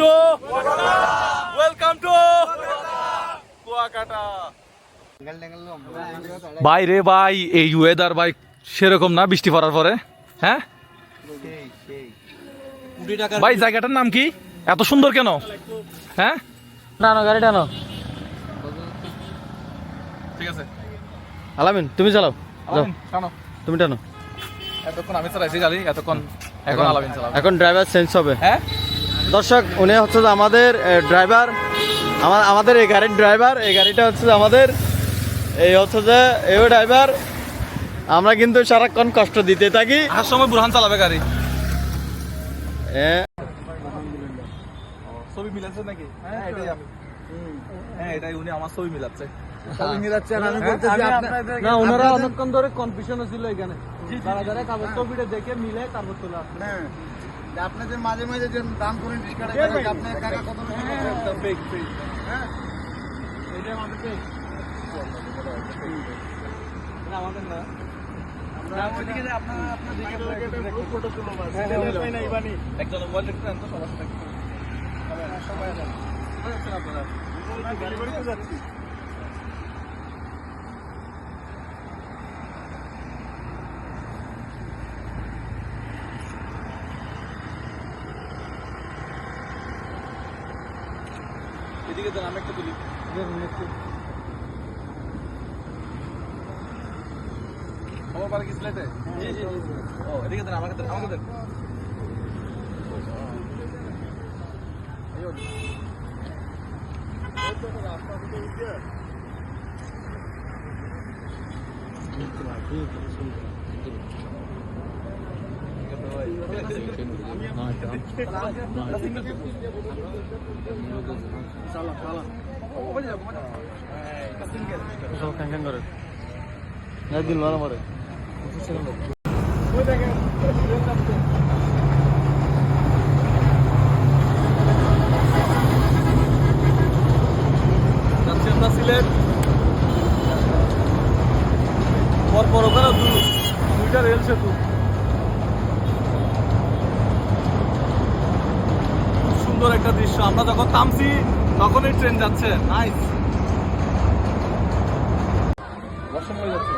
To welcome to Kuakata ভাই রে ভাই এই ওয়েদার ভাই সেরকম না বৃষ্টি পড়ার পরে হ্যাঁ? ভাই জায়গাটার নাম কি? এত সুন্দর কেন? হ্যাঁ? টানো গাড়ি টানো। ঠিক আছে। আলামিন তুমি চালাও। টানো। তুমি টানো। এতক্ষণ আমি চালাইছি গাড়ি এতক্ষণ এখন আলামিন চালাবে। এখন ড্রাইভার চেঞ্জ হবে। হ্যাঁ? দর্শক উনি হচ্ছে যে আমাদের ড্রাইভার আমাদের এই গাড়ির ড্রাইভার এই গাড়িটা হচ্ছে যে আমাদের এই হচ্ছে যে এই ড্রাইভার আমরা কিন্তু সারাক্ষণ কষ্ট দিতে থাকি। আসার সময় বুরহান চালাবে গাড়ি। ছবি মিলাচ্ছে নাকি? হ্যাঁ এটাই আমি। হ্যাঁ এটাই উনি আমার ছবি মিলাচ্ছে। ছবি মিলাচ্ছে আর আমি বলতেছি না ওনারা অনেকক্ষণ ধরে কনফিউশন ছিল এখানে। যারা যারা কাগজ ছবিটা দেখে মিলে তারপর চলে আসবে। আপনাদের মাঝে মাঝে যে দান করেন রিস্কাটা আপনার টাকা কত ফেক ফেক আমাদের না। একজন মোবাইল দেখতে তো সবার সাথে সবাই আছেন আপনারা এদিকে দেন আমি একটা তুলি খবর পারে কি সিলেটে জি জি ও এদিকে দেন আমাকে দেন আমাকে দেন সব ক্যাং ক্যাং করে সিলেট পরপর ওখানে দুইটা রেল সেতু সুন্দর একটা দৃশ্য। আমরা যখন থামছি তখনই ট্রেন যাচ্ছে। নাইস যাচ্ছে।